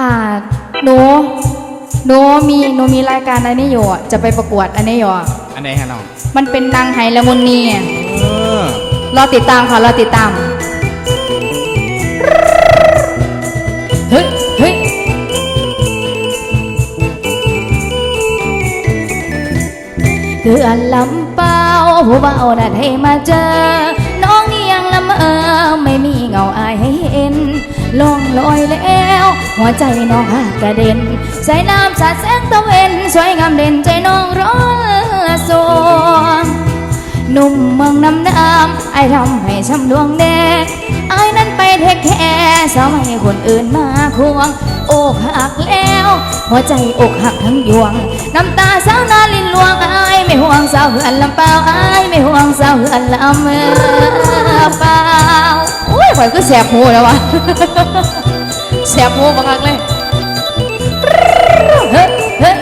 อ่าหนูหนูมีหนูมีรายการอันนี้อยู่อะจะไปประกวดอันนี้อยู่อะอันไหนฮะน้องมันเป็นนางไหละมุนนีอะเออรอติดตามค่ะรอติดตามเฮ้ยเฮ้ยเดือนลำเปล่าผู้เบาดัดให้มาเจอ น้องนี่ยังลำเออไม่มีเงาอายให้เห็น ลองลอยแล้ว หัวใจน้องหากระเด็นใส่น้ำสาดแสงตะเวนสวยงามเด่นใจน้องร้อนละสวงหนุ่มเมืองน้ำน้ำไอ้ทำให้ช้ำดวงแดงไอ้นั้นไปเทคแค่สาวให้คนอื่นมาควงอกหักแล้ว หัวใจอกหักทั้งยวง น้ำตาสาวนาลินลวงไอ้ไม่ห่วงสาวเหือนลำเปล่าไอ้ไม่ห่วงสาวเหือนลำเปล่า โอ้ยข่อยก็แสบหูแล้ววะแสบหูบักคักเลยเฮ้ยเฮ้ย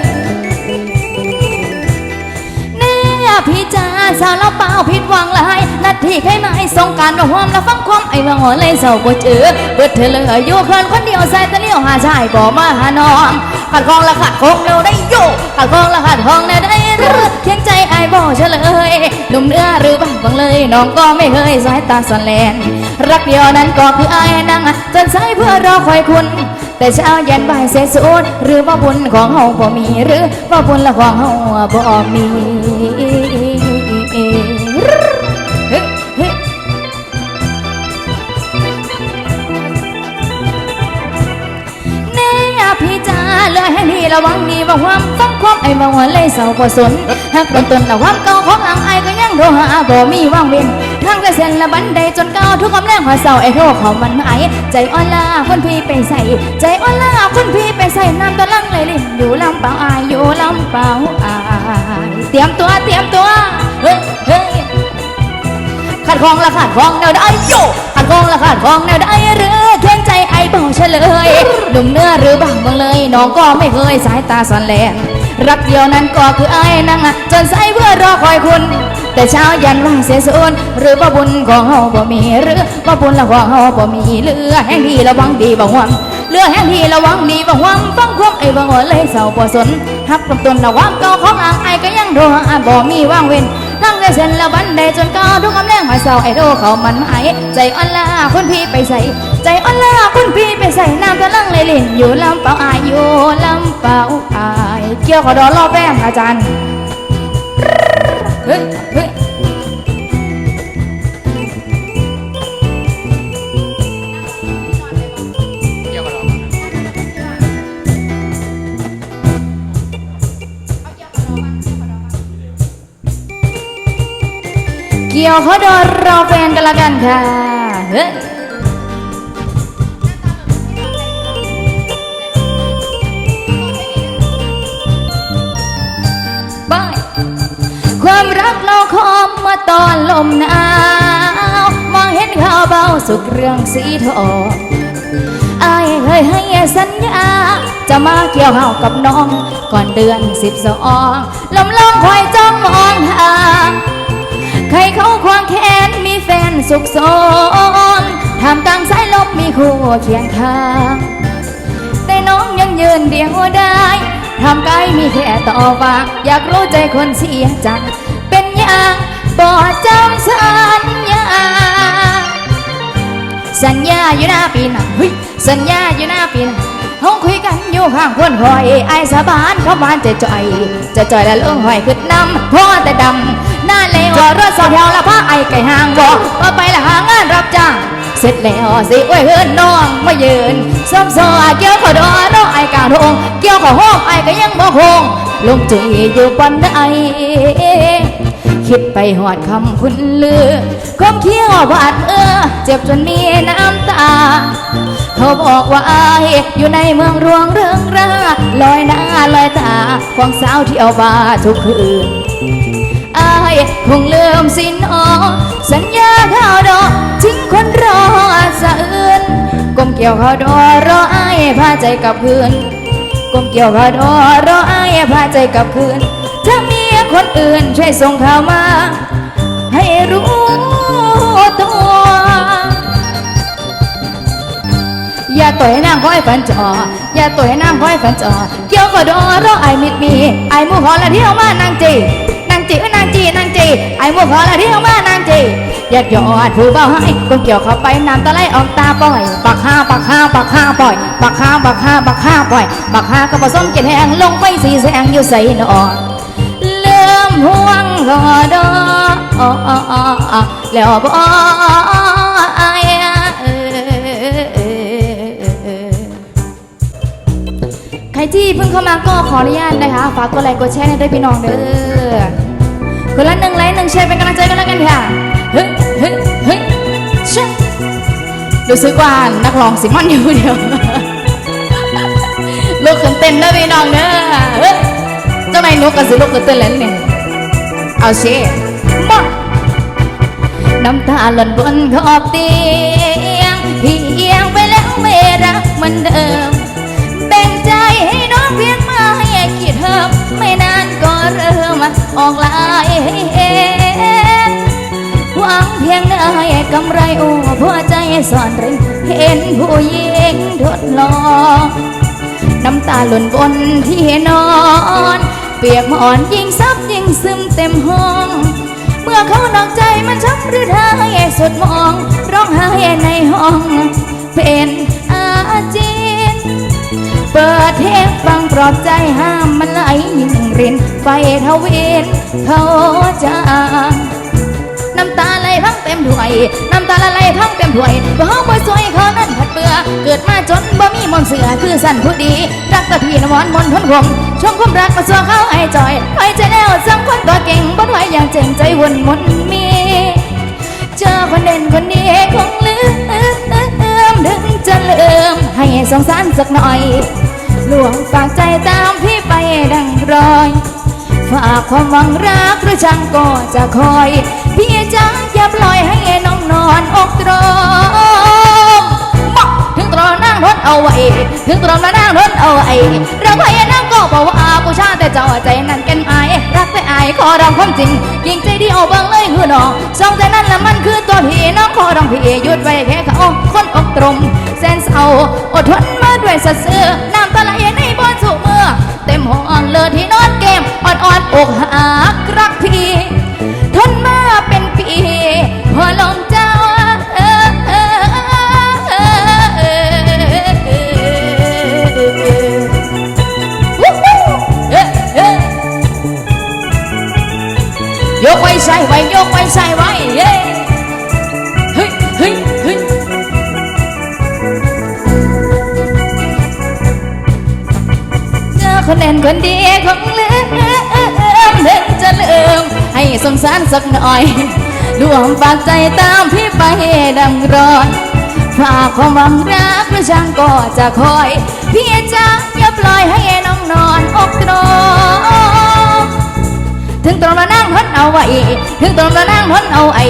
พี่จ้าสาวเราเปล่าผิดหวังหลายนาทีใครมาให้ส่งการระหวมแล้วฟังความไอ้ว่าหัวเลยเศร้าบ่เจอเบิดเธอเลยอยู่คนคนเดียวใส่ตะเลี้ยวหาชายบ่มาหาน้อง ขัดคองละขัดคองเราได้โยขัดคองละขัดคองเราได้รือเคียงใจไอ้บ่เฉลยหนุ่มเนื้อหรือบ้าบังเลยน้องก็ไม่เคยสายตาสนแลนรักเดียวนั้นก็คือไอ้นั่งจนสายเพื่อรอคอยคุณแต่เช้าเย็นบ่ายเสสูดหรือว่าบุญของเฮาบ่มีหรือว่าบุญละของเฮาบ่มี ระวังดีว่ความฟังความไอ้บ่ว่าเลยเศร้าบ่สนหักตนตนละความเก่าของอังไอ้ก็ยังโทรหาบ่มีว่างเว้นทางแต่เส้นละบันไดจนเก่าทุกคำแรงหัวเศร้าไอ้โทรเขามันหายใจอ่อนลาคนพี่ไปใส่ใจอ่อนลาคนพี่ไปใส่น้ำตะลังเลยลิ้นอยู่ลำเปล่าอายอยู่ลำเปล่าอายเตรียมตัวเตรียมตัวเฮ้ย เฮ้ยขัดของละขัดของแนวได้โยขัดของละขัดของแนวได้หรือเข่งใจไอ้บาเฉลยหนุ่มเนื้อหรือบางบางเลยน้องก็ไม่เคยสายตาสอนแลนรักเดียวนั้นก็คือไอ้นั่งจนใส่เพื่อรอคอยคุณแต่เช้ายันว่าเสียสูญหรือว่าบุญของเฮาบ่มีหรือว่าบุญละของเฮาบ่มีเหลือแห่งดีระวังดีบ่หวังเหลือแห่งดีระวังดีบ่หวังฟังความไอ้บ่หัวเลยเศร้าบ่สนฮักลำต้นระวังเก่าของอ่างไอ้ก็ยังโดนบ่มีว่างเว้น ทั้งแต่เส้นละบันไดจนก้าวทุกคำแรงหอยเศร้าไอ้โดเขามันหายใจอ่อนลาคุณพี่ไปใส่ ใจอ่อนลาคุณพี่ไปใส่น้ำตะลังเลยล่นอยู่ลำเปล่าอายอยู่ลำเปล่าอาย เกี่ยวขอดอรอแป้งอาจารย์ เกี่ยวเขาดอรอแฟนกันละกันค่ะ เฮ้ยบายความรักเราคอมมาตอนลมหนาว มองเห็นข่าวเบาสุดเรื่องสีทองอายเคยให้สัญญา จะมาเกี่ยวเห่ากับน้อง ก่อนเดือนสิบสองลมลองคอยจ้องมองหา ใครเขาควงแขนมีแฟนสุขสนทำกลางสายลมมีคู่เคียงข้าง แต่น้องยังยืนเดียวได้ทำกายมีแค่ต่อฝาก อยากรู้ใจคนเสียจังเป็นอย่างบอดจำสัญญา สัญญาอยู่หน้าปีน้าเฮ้ยสัญญาอยู่หน้าปีนห้องคุย ข้างคนหอยไอสาบานเขาบานจะจ่อยจะจ่อยแล้วเลืองหอยขึ้นนำพ่อแต่ดำหน้าเลวรถสองแถวล้วพาไอไก่ห่างบอกว่าไปละหางานรับจ้างเสร็จแล้วสิไว้เฮือนน้องมายืนซ้ำซอเกี่ยวขอดอรอไอกาโรงเกี่ยวขอห้องไอก็ยังบ่คงลงจุยอยู่ปันไดคิดไปหอดคำคุณลือคมเคี้ยวบาดเออเจ็บจนมีน้ำตา เขาบอกว่าอายอยู่ในเมืองรวงเรืองราลอยหน้าลอยตาของสาวที่เอาบาร์ทุกคืนอายคงลืมสินออสัญญาข้าวดอกทิ้งคนรอสะอื่นก้มเกี่ยวข้าวดอรออายพาใจกับคืนก้มเกี่ยวข้าวดอรออายพาใจกับคืนถ้ามีคนอื่นช่วยส่งข่าวมา ให้รู้ตัว อย่าต่อยนางคอยฝันจออย่าต่อยนางคอยฝันจอเกี่ยวกับดอรอไอมิดมีไอมูขอละเที่ยวมานางจีนางจีเอ้ยนางจีนางจีไอมูขอละเที่ยวมานางจีอยากหยอดผู้เบาให้ก้มเกี่ยวเข้าไปน้ำตาไลออกตาปล่อยปักห้าปักห้าปักห้าปล่อยปักห้าปักห้าปักห้าปล่อยปักห้าก็ผสมกินแห้งลงไปสีแสงอยู่ใส่นอนเริ่มห่วงรอดอแล้วบ เพิ่งเข้ามาก็ขออนุญาตนะคะฝากกดไลค์กดแชร์ให้ด้วยพี่น้องเด้อคนละหนึ่งไลค์หนึ่งแชร์เป็นกำลังใจกันแล้วกันค่ะเฮ้ยเฮ้ยเฮ้ยชะรู้สึกว่านักร้องสิมอนอยู่เดียวลูกขึ้นเต้นเด้อพี่น้องเด้อเฮ้ยเจ้านายนกกับสิลูกก็เต้นแล้วเนี่ยเอาเชมาน้ำตาหล่นบนขอบเตียงพี่เอียงไปแล้วไม่รักเหมือนเดิม ออกลายเห็นหวังเพียงได้กำไรโอ้หัวใจซ่อนร้นเห็นผู้หญิงทดลองน้ำตาหล่นบนที่นอน เปียกหมอนยิ่งซับยิ่งซึมเต็มห้อง เมื่อเขานอกใจมันช้ำหรือได้สุดมอง ร้องไห้ในห้อง เป็น ปิดเพลงฟังปลอบใจห้ามมันไหลยิ่งรินไฟทวินเขาจางน้ำตาไหลพังเต็มถ้วย น้ำตาละไหลพังเต็มถ้วยบ่เฮาบ่สวยเขานั้นผัดเบื่อ เกิดมาจนบ่มีมนเสือคือสั่นผู้ดี รักแต่พี่นวลมนทนคมชมความรักมาสัวเขาไอ้จอยไว้ใจแล้วสังคนตัวเก่งบ่ไหวอย่างเจ๋งใจวนมนมีเจอคนเด่นคนนี้คงลืมดึงจะลืมให้สงสารสักหน่อย หลวงฝากใจตามพี่ไปดังรอย ฝากความหวังรักหรือช่างก็จะคอย พี่จังอย่าปล่อยให้น้องนอนอกตรมมถึงตรอนั่งทนเอาไว้ ถึงตรอมานั่งทนเอาไว้เราพยายามก็บอกว่าผู้ชาแต่เจ้าใจนั้นกันไหมรักแต่อายขอร้องความจริง ยิ่งใจ คือน้องสองใจนั้นละมันคือตัวพี่น้องขอร้องพี่หยุดไว้แค่เขาคนอกตรมแสนเศร้าอดทนมาด้วยสะเสือน้ำตาไหลในบนสุเมื่อเต็มห้องเลือที่นอนเกมอ่อนอ่อนๆอกหักรักพี่ ยกไว้ใส่ไว้ยกไว้ใส่ไว้เย้เฮ้ยเฮ้ยเฮ้ยเจอคนเด่นคนดีของเลืมถึงจะลืมให้สงสารสักหน่อยรวมฝากใจตามพี่ไปดังรอยฝากความหวังรักหรือช่างก็จะคอย พี่จะอย่าปล่อยให้น้องนอนอกตรม ถึงตรงมานั่งทนเอาไว้ถึงตรงมานั่งทนเอาไอ้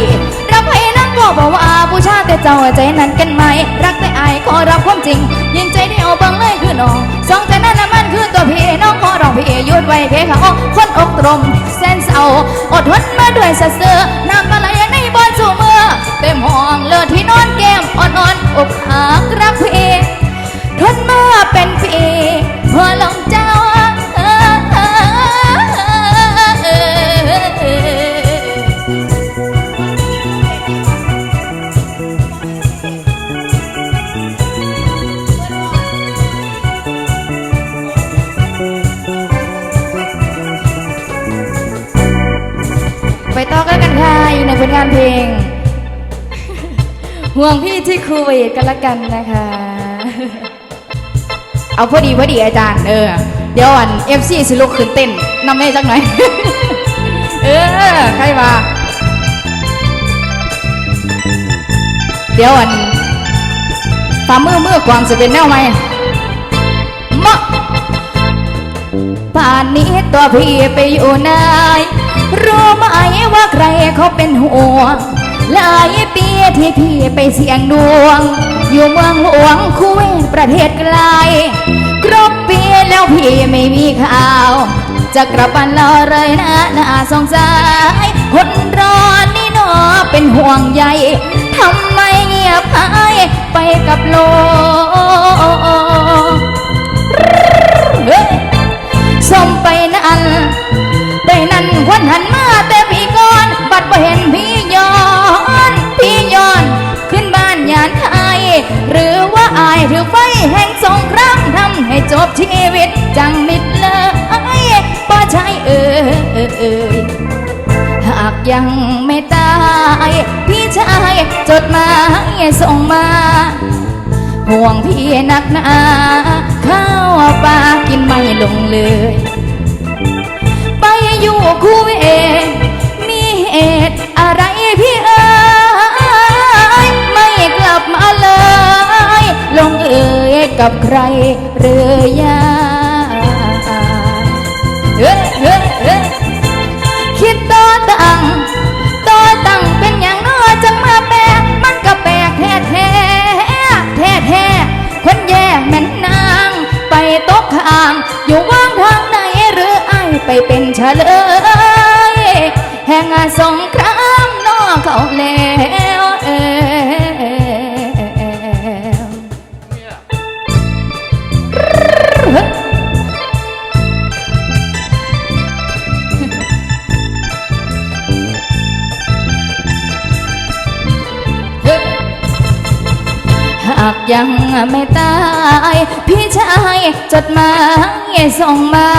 รับให้นั่งก็บอกว่าผู้ชายแต่เจ้าใจนั้นกันไหมรักแต่อายขอรับความจริง ยินใจเดียวเบังเลยคือน้องสองใจนั้นน่ะมันคือตัวพี่น้องขอร้องพี่ยุดไว้แค่เขาคนอกตรมแสนเศร้าอดทนมาด้วยสัตย์เสือน้ำตาไหลในบอนสู่เมื่อเต็มห้องเลือดที่นอนแก้มอ่อนๆอกหัก คูเวตกันละกันนะคะ เอาพอดีพอดีอาจารย์เออ เดี๋ยวอันเอฟซีสิลุกขึ้นเต้นนำแม่จักหน่อย เออ ใครมาเดี๋ยวอันฝ่ามือมือกวางจะเป็นแนวไหมมะป่านนี้ตัวพี่ไปอยู่ไหนรู้ไหมว่าใครเขาเป็นห่วง หลายปีที่พี่ไปเสี่ยงดวง อยู่เมืองหลวงคุเวตประเทศไกล ครบปีแล้วพี่ไม่มีข่าว จะกลับบ้านเราเลยนะน่าสงสารคนรอนนี่หนอเป็นห่วงใยทำไมเงียบหายไปกับโลสมไปนั่นไปนั่นควันหันมา หรือว่าอายถือไฟแห่งสงครามทำให้จบชีวิตจังมิดเลยป้าชายเอ่ยหากยังไม่ตาย พี่ชายจดหมายส่งมา ห่วงพี่นักหนาข้าวปลากินไม่ลงเลย ไปอยู่คู่เองมีเหตุ มาเลย ลงเอ่ยกับใครเรือยาเฮ้ยเฮ้ยเฮ้ยคิดต่อตั้งต่อตั้งเป็นอย่างน้อจังมาแปลมันก็แปลกแท้แท้แท้แท้คนแย่แม่นนางไปตกข้าง อยู่ว่างทางไหนหรือไอายไปเป็นเฉลย แห่งสงครามนอเขาแล้ว ยังไม่ตาย พี่ชายจดหมายส่งมา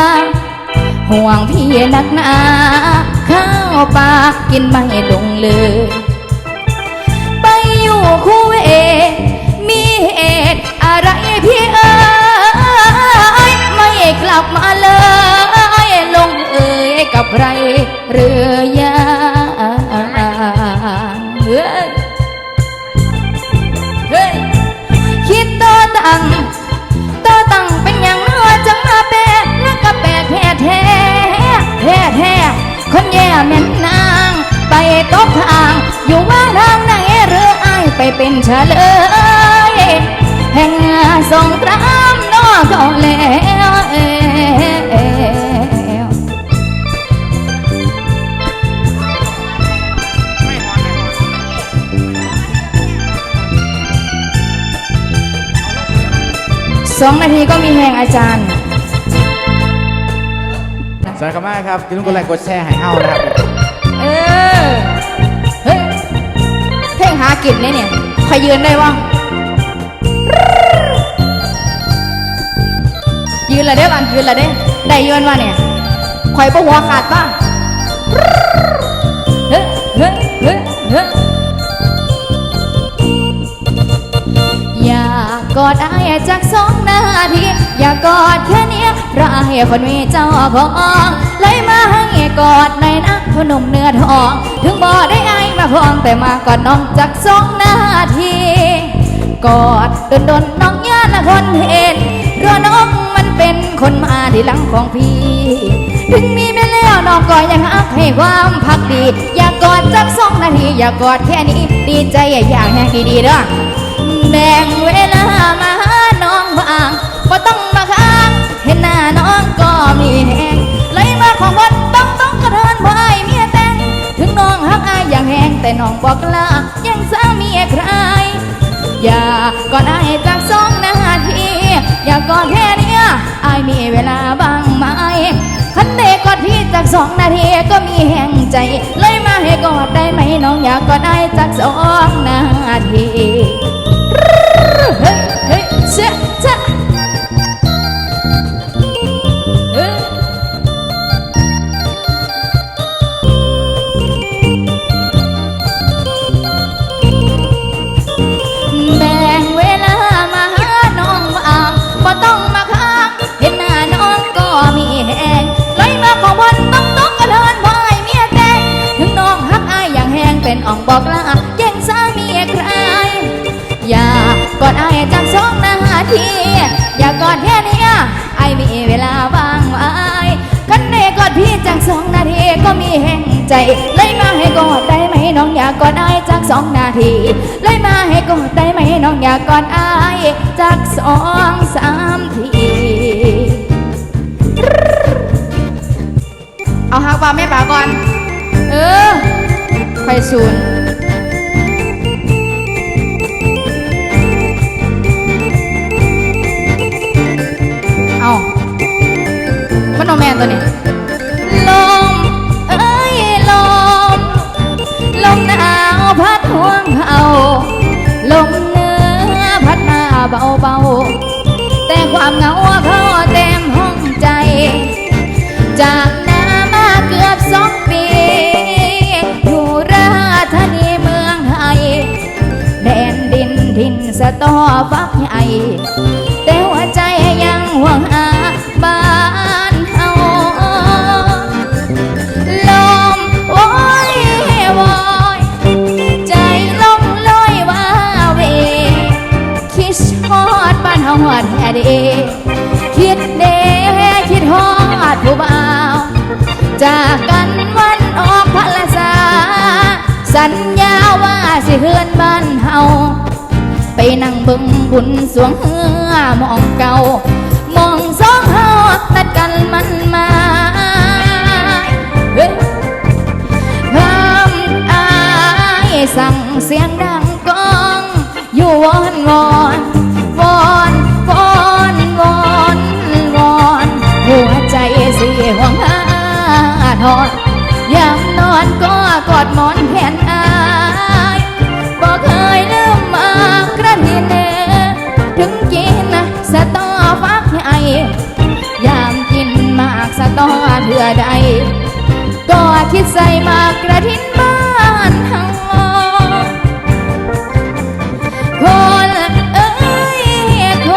ห่วงพี่นักหนาข้าวปลากินไม่ลงเลย ไปอยู่คู่เอกมีเหตุอะไรพี่เอ๋ยไม่กลับมาเลย ลงเอ่ยกับใครเรือยาง เป็นเฉลยแห่งสงครามนอเขาแล้วสองนาทีก็มีแห่งอาจารย์สวัสดีครับมากครับอย่าลืมกดไลค์กดแชร์ให้เฮานะครับ เออ งหากินเนี่ยเนี่ยใครยืนได้ว่างยืนละเด้อวันยืนละเด้ได้ยืนว่าเนี่ยคอยปะหัวขาดป่ะเฮ้ยเฮ้ยเฮ้ยเฮ้ยอยากกอดไอ้จากสองนาทีอยากกอดแค่เนี้ยเพราะไอ้คนมีเจ้าของเลยมาให้กอดในนะพนมเนื้อทอง ถึงบ่ได้ไอ้ายมาพองแต่มากอดน้องจากสองนาทีกอดดนดนน้องย่านะคนเห็นเพราะน้องมันเป็นคนมาที่หลังของพี่ ถึงมีไม่แล้วน้องก็ยังอักให้ความพักดี อยากกอดจักสองนาที อยากกอดแค่นี้ ดีใจอย่างแน่ดีๆเด้อแบ่งเวลามาหาน้องบ้างก็ต้องมาค้าง เห็นหน้าน้องก็มีแหงเลยมาของวันต้อง น้องบอกลายังสามีใคร อย่ากอดไอ้จากสองนาที อย่ากอดแค่เนี้ยไอ้ายมีเวลาบ้างไหมคันเด็กกอดพี่จากสองนาทีก็มีแห่งใจ เลยมาให้กอดได้ไหมน้องอยากกอดไอ้จากสองนาทีเฮ้ยเฮ้ยเจ๊ะ บอกลาแย่งสามีใคร อย่ากอดไอ้ายจากสองนาที อย่ากอดแค่เนี้ยไอ้ายมีเวลาบ้างไหมคันเนกอดพี่จากสองนาทีก็มีแห่งใจ เลยมาให้กอดได้ไหมน้องอยากกอดไอ้ายจากสองนาที เลยมาให้กอดได้ไหมน้องอยากกอดไอ้ายจากสองสามทีเอาหักป่าแม่ป่าก่อน เออไปศูนย์ สะตอฟักใหญ่แต่หัวใจยังห่วงหาบ้านเฮาลมโอ้ยวอยใจลงลอยว่าเว คิดฮอดบ้านเฮาฮอดแท้เดคิดเดคิดฮอดผู้บ่าวจากกันวันออกพรรษาสัญญาว่าสิเฮือนบ้านเฮา นั่งเบึงบุญสวงเฮือมองเก่ามองสองเฮานัดกันมันมาเฮ้ยคำอายสั่งเสียงดังก้องอยู่วอนวอนวอนวอนวอนวอนหัวใจสิห่วงหาทอน ใส่มากกระทินบ้านเฮาคนเอ้ยค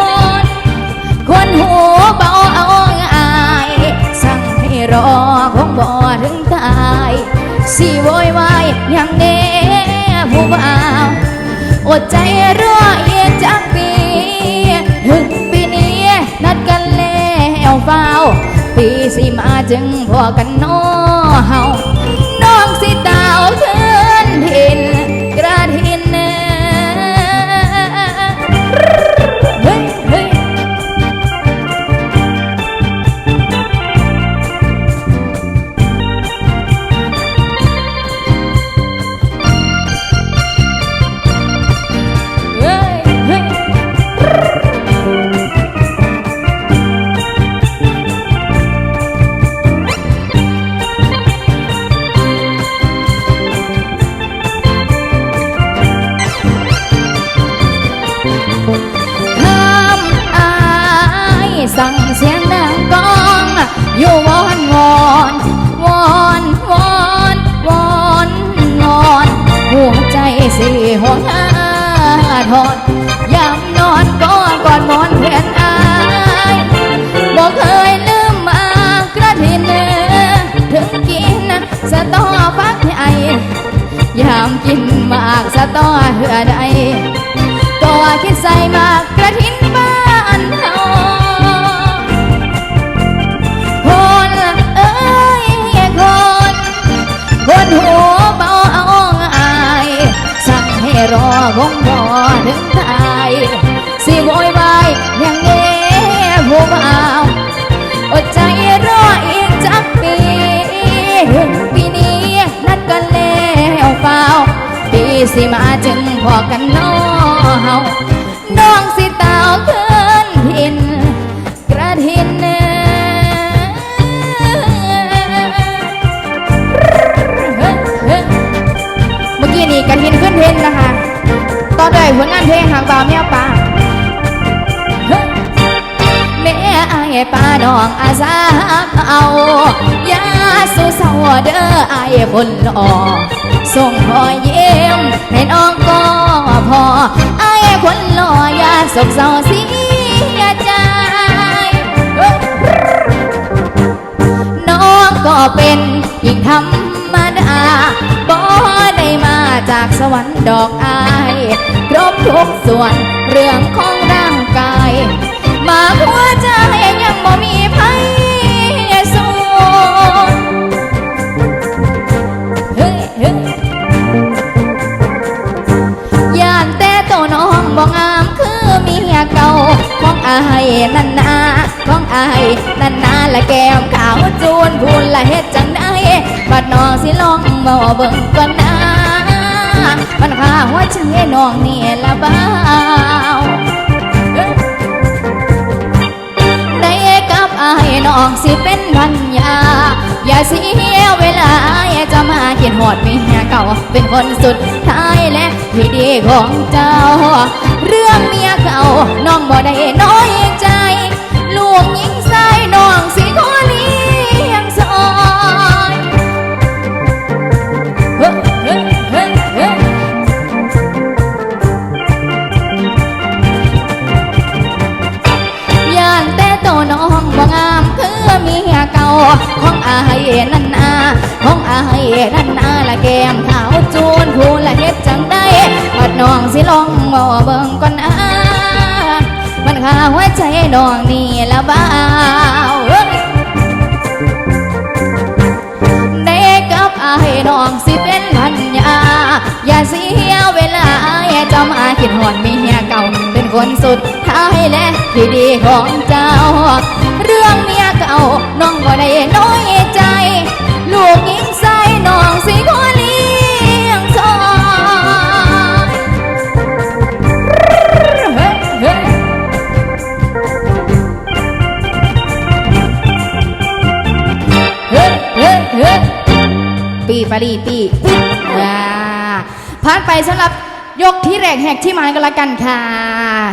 นคนหูเบาเอาอาย สั่งให้รอคงบ่ถึงตาย สิโวยวายอย่างเน่ผู้บ่าวอดใจรออีกจักปีถึงปีนี้นัดกันแล้วเฝ้า ปีสิมาจึงพอกันน้อเฮา ใหญ่ยามกินมากสะต้อเหือใดก็ว่าคิดใส่มากกระทินบ้านเฮาคนเอ้ยคนคนหัวเบาเอาอายสั่งให้รอคงรอถึงตายสิโวยวายอย่างเงี้ผู้บ่า สิมาจึงพอกันน้อเฮาน้องสิตาวเคืนทินกระทินเมื่อกี้นี่กระทินขึ้นเทนนะคะต่อด้วยผลงานเพลงหางบ่าวแมวป่าแม่ไอ้ายป้าน้องอาสาเอายาสู้เศร้าเด้อไอ้ายคนหล่อ ส่งรอยเยี่ยมให้น้องก็พอไอ้คนหล่ออย่าสกเศร้าเสียใจ น้องก็เป็นหญิงธรรมดาบ่ได้มาจากสวรรค์ดอกอายครบทุกส่วนเรื่องของร่างกาย มาหัายนั่นนาของอายนั่นนาละแก้มขาวจูนพูนละเฮ็ดจังได้บัดน้องสิลองมาเบิ่งก่อนนะมันค่าหัวใจน้องนี่ละบ้าวได้กองสิเป็นพันยาอย่าเสียเวลาอย่าจะมาเขียนหอดมียเก่าเป็นคนสุดท้ายและที่ดีของเจ้า เรื่องเมียเก่าน้องบ่ได้น้อยใจ ลูกยิงใส่น้องสิขอเลี้ยงซอยเฮ้ยเฮ้ยเฮ้ยเฮ้ยย่านแต่โตวน้องบ่งามคือเมียเก่า องอายนันนาของอายนันนาละแก้มขาวจูนพูนละเฮ็ดจังได้บัดน้องสิลองบ่เบิ่งก่อนอามันขาหัวใจน้องนี่ละบ้าวเอ้ยได้กับอายน้องสิเป็นพันยา อย่าเสียเวลาอย่าจำอาคิดหอนมีเมียเก่า เป็นคนสุดท้ายและที่ดีของเจ้า เรื่องเมียเก่าน้องบ่ได้น้อย ปารีปีปึ๊ดผ่านไปสำหรับยกที่แรกแหกที่หมายกันละกันค่ะ